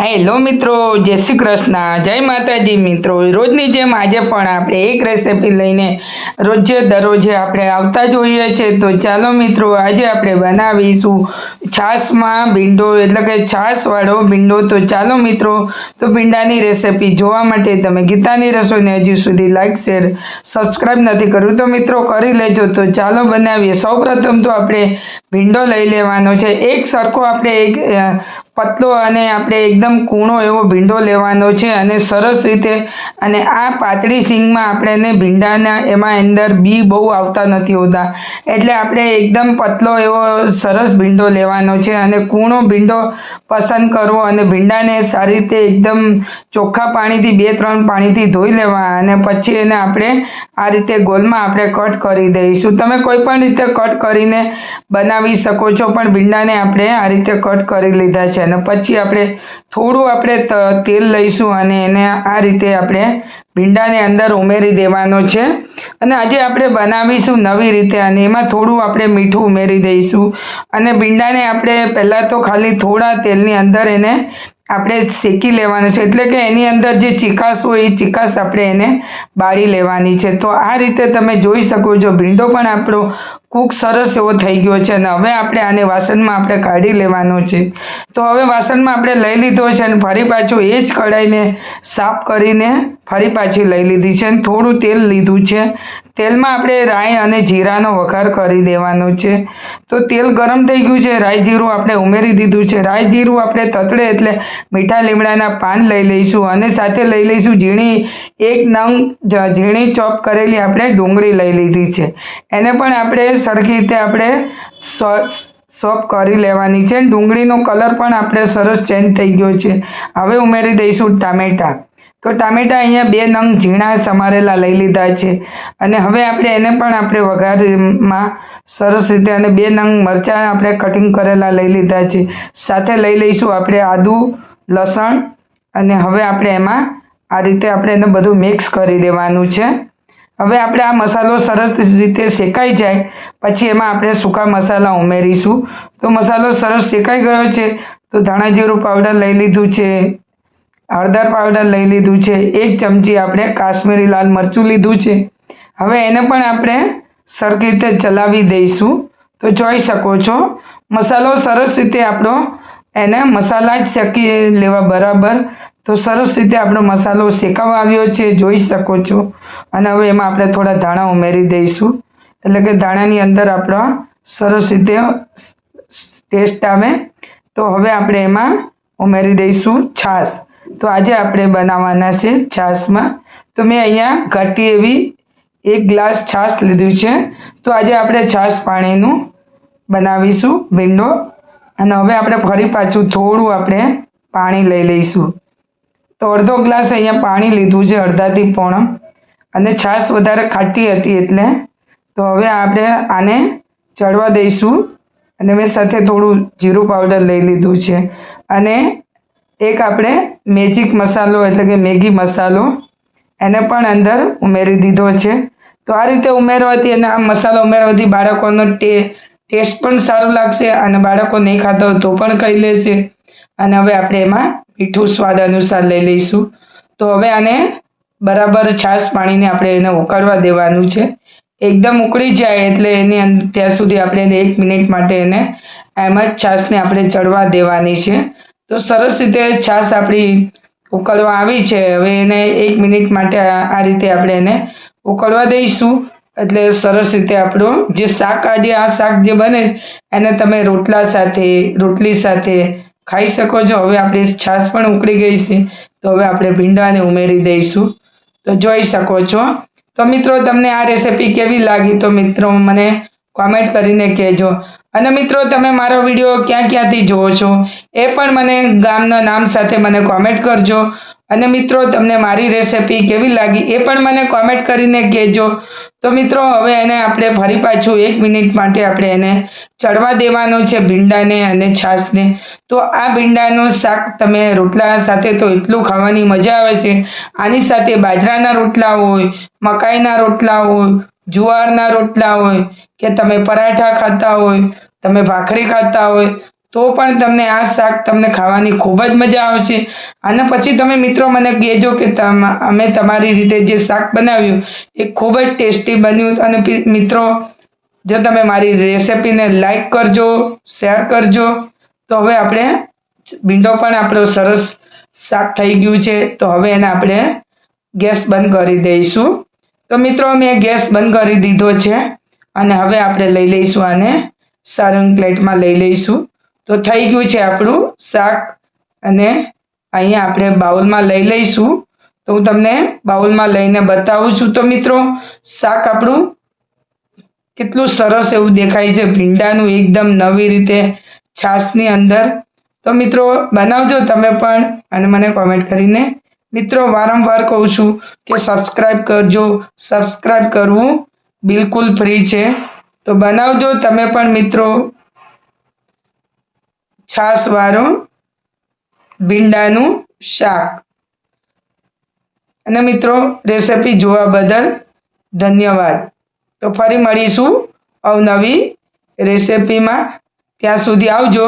Hello મિત્રો, જય શ્રી કૃષ્ણ. જય માતાજી મિત્રો. રોજની જેમ આજે પણ આપણે એક રેસીપી લઈને રોજે દરરોજે આપણે આવતા જોઈએ છે તો ચાલો મિત્રો, આજે આપણે બનાવીશું છાશમાં ભીંડો, એટલે કે છાશવાળો ભીંડો. તો ચાલો મિત્રો, તો ભીંડાની રેસીપી જોવા માટે તમે ગીતાની રસોઈને હજી સુધી લાઇક શેર સબસ્ક્રાઈબ નથી કર્યું તો મિત્રો કરી લેજો. તો ચાલો બનાવીએ. સૌપ્રથમ તો આપણે ભીંડો લઈ લેવાનો છે. એક સરખો આપણે એક પતલો અને આપણે એકદમ કૂણો એવો ભીંડો લેવાનો છે અને સરસ રીતે અને આ પાતળી સિંગમાં આપણે એને ભીંડાના એમાં અંદર બી બહુ આવતા નથી હોતા. એટલે આપણે એકદમ પતલો એવો સરસ ભીંડો લેવાનો છે અને કૂણો ભીંડો પસંદ કરવો અને ભીંડાને સારી રીતે એકદમ ચોખ્ખા પાણીથી બે ત્રણ પાણીથી ધોઈ લેવા અને પછી એને આપણે આ રીતે ગોલમાં આપણે કટ કરી દઈશું. તમે કોઈ પણ રીતે કટ કરીને બનાવી શકો છો, પણ ભીંડાને આપણે આ રીતે કટ કરી લીધા છે. અને પછી આપણે થોડું આપણે તેલ લઈશું અને એને આ રીતે આપણે ભીંડાને અંદર ઉમેરી દેવાનો છે. અને આજે આપણે બનાવીશું નવી રીતે અને એમાં થોડું આપણે મીઠું ઉમેરી દઈશું. અને ભીંડાને આપણે પહેલાં તો ખાલી થોડા તેલની અંદર એને આપણે શેકી લેવાનું છે. એટલે કે એની અંદર જે ચીકાશ હોય એ ચીકાશ આપણે એને બાળી લેવાની છે. તો આ રીતે તમે જોઈ શકો છો. ભીંડો પણ આપણો કૂક સરસ એવો થઈ ગયો છે અને હવે આપણે આને વાસણમાં આપણે કાઢી લેવાનો છે. તો હવે વાસણમાં આપણે લઈ લીધો છે અને ફરી પાછું એ જ કઢાઈને સાફ કરીને ફરી પાછી લઈ લીધી છે અને થોડું તેલ લીધું છે. તેલમાં આપણે રાઈ અને જીરાનો વઘાર કરી દેવાનો છે. તો તેલ ગરમ થઈ ગયું છે, રાઈ જીરું આપણે ઉમેરી દીધું છે. રાઈ જીરું આપણે તતડે એટલે મીઠા લીમડાના પાન લઈ લઈશું અને સાથે લઈ લઈશું ઝીણી એક નંગ ઝીણી ચોપ કરેલી આપણે ડુંગળી લઈ લીધી છે. એને પણ આપણે સરખી રીતે આપણે સોપ કરી લેવાની છે. ડુંગળીનો કલર પણ આપણે સરસ ચેન્જ થઈ ગયો છે. હવે ઉમેરી દઈશું ટામેટાં. તો ટામેટાં અહીંયા બે નંગ ઝીણા સમારેલા લઈ લીધા છે. અને હવે આપણે એને પણ આપણે વઘારમાં સરસ રીતે અને બે નંગ મરચાં આપણે કટિંગ કરેલા લઈ લીધા છે. સાથે લઈ લઈશું આપણે આદુ, લસણ અને હવે આપણે એમાં આ રીતે આપણે એને બધું મિક્સ કરી દેવાનું છે. હવે આપણે આ મસાલો સરસ રીતે શેકાઈ જાય, પછી એમાં આપણે સૂકા મસાલા ઉમેરીશું. તો મસાલો સરસ શેકાઈ ગયો છે, તો ધાણા જીરું પાવડર લઈ લીધું છે, હળદર પાવડર લઈ લીધું છે, એક ચમચી આપણે કાશ્મીરી લાલ મરચું લીધું છે. હવે એને પણ આપણે સરખી રીતે ચલાવી દઈશું. તો જોઈ શકો છો, મસાલો સરસ રીતે આપણો એને મસાલા જ શેકી લેવા બરાબર તો સરસ રીતે આપણો મસાલો શેકાવા આવ્યો છે, જોઈ શકો છો. અને હવે એમાં આપણે થોડા ધાણા ઉમેરી દઈશું. એટલે કે ધાણાની અંદર આપણો સરસ રીતે ટેસ્ટ આવે. તો હવે આપણે એમાં ઉમેરી દઈશું છાશ. તો આજે આપણે બનાવવાના છે છાશમાં. તો મેં અહીંયા ઘાટી એવી એક ગ્લાસ છાશ લીધું છે. તો આજે આપણે છાશ પાણીનું બનાવીશું વિન્ડો અને હવે આપણે ફરી પાછું થોડું આપણે પાણી લઈ લઈશું. તો અડધો ગ્લાસ અહીંયા પાણી લીધું છે, અડધાથી પોણો. અને છાશ વધારે ખાટી હતી એટલે. તો હવે આપણે આને ચડવા દઈશું. અને મેં સાથે થોડું જીરું પાવડર લઈ લીધું છે. અને એક આપણે મેજિક મસાલો, એટલે કે મેગી મસાલો, એને પણ અંદર ઉમેરી દીધો છે. તો આ રીતે ઉમેરવાથી અને આ મસાલો ઉમેરવાથી બાળકોનો ટે, ટેસ્ટ પણ સારો લાગશે અને બાળકો નહીં ખાતા હોય તો પણ ખાઈ લેશે. અને હવે આપણે એમાં મીઠું સ્વાદ અનુસાર લઈ લઈશું. તો હવે આને બરાબર છાશ પાણીને આપણે એને ઉકળવા દેવાનું છે. એકદમ ઉકળી જાય એટલે એની ત્યાં સુધી આપણે એને એક મિનિટ માટે એને એમ જ છાશને આપણે ચડવા દેવાની છે. તો સરસ રીતે છાશ આપણી ઉકળવા આવી છે. હવે એને એક મિનિટ માટે આ રીતે આપણે એને ઉકળવા દઈશું. એટલે સરસ રીતે આપણું જે શાક આજે આ શાક જે બને એને તમે રોટલા સાથે, રોટલી સાથે ખાઈ શકો છો. હવે આપણી છાશ પણ ઉકળી ગઈ છે. તો હવે આપણે ભીંડાને ઉમેરી દઈશું. તો જોઈ શકો છો. તો મિત્રો, તમને આ રેસીપી કેવી લાગી? તો મિત્રો, મને કોમેન્ટ કરીને કહેજો. અને મિત્રો, તમે મારો વીડિયો ક્યાં ક્યાંથી જુઓ છો, એ પણ મને ગામના નામ સાથે મને કોમેન્ટ કરજો. અને મિત્રો, તમને મારી રેસીપી કેવી લાગી, એ પણ મને કોમેન્ટ કરીને કહેજો. તો મિત્રો, હવે એને આપણે ફરી પાછું એક મિનિટ માટે આપણે એને ચડવા દેવાનું છે ભીંડાને અને છાશને. તો આ ભીંડાનું શાક તમે રોટલા સાથે તો એટલું ખાવાની મજા આવે છે. આની સાથે બાજરાના રોટલા હોય, મકાઈના રોટલા હોય, જુવારના રોટલા હોય, કે તમે પરાઠા ખાતા હોય, તમે ભાખરી ખાતા હોય તો પણ તમને આ શાક તમને ખાવાની ખૂબ જ મજા આવશે. અને પછી તમે મિત્રો મને કહેજો કે અમે તમારી રીતે જે શાક બનાવ્યું એ ખૂબ જ ટેસ્ટી બન્યું. અને મિત્રો, જો તમે મારી રેસિપીને લાઈક કરજો, શેર કરજો. તો હવે આપણે ભીંડો પણ આપણો સરસ શાક થઈ ગયું છે. તો હવે એને આપણે ગેસ બંધ કરી દઈશું. તો મિત્રો મેં ગેસ બંધ કરી દીધો છે. અને હવે આપણે લઈ લઈશું આને સારું પ્લેટમાં લઈ લઈશું. તો થઈ ગયું છે આપણું શાક. અને અહીંયા આપણે બાઉલમાં લઈ લઈશું. તો હું તમને બાઉલમાં લઈને બતાવું છું. તો મિત્રો, શાક આપણું કેટલું સરસ એવું દેખાય છે. ભીંડાનું એકદમ નવી રીતે છાશની અંદર. તો મિત્રો, બનાવજો તમે પણ અને મને કોમેન્ટ કરીને. મિત્રો, વારંવાર કહું છું કે સબસ્ક્રાઈબ કરજો. સબસ્ક્રાઈબ કરવું બિલકુલ ફ્રી છે. તો બનાવજો તમે પણ મિત્રો. છાશવાળું ભીંડાનું શાક. અને મિત્રો રેસિપી જોવા બદલ ધન્યવાદ. તો ફરી મળીશું અવનવી રેસિપીમાં ત્યાં સુધી આવજો.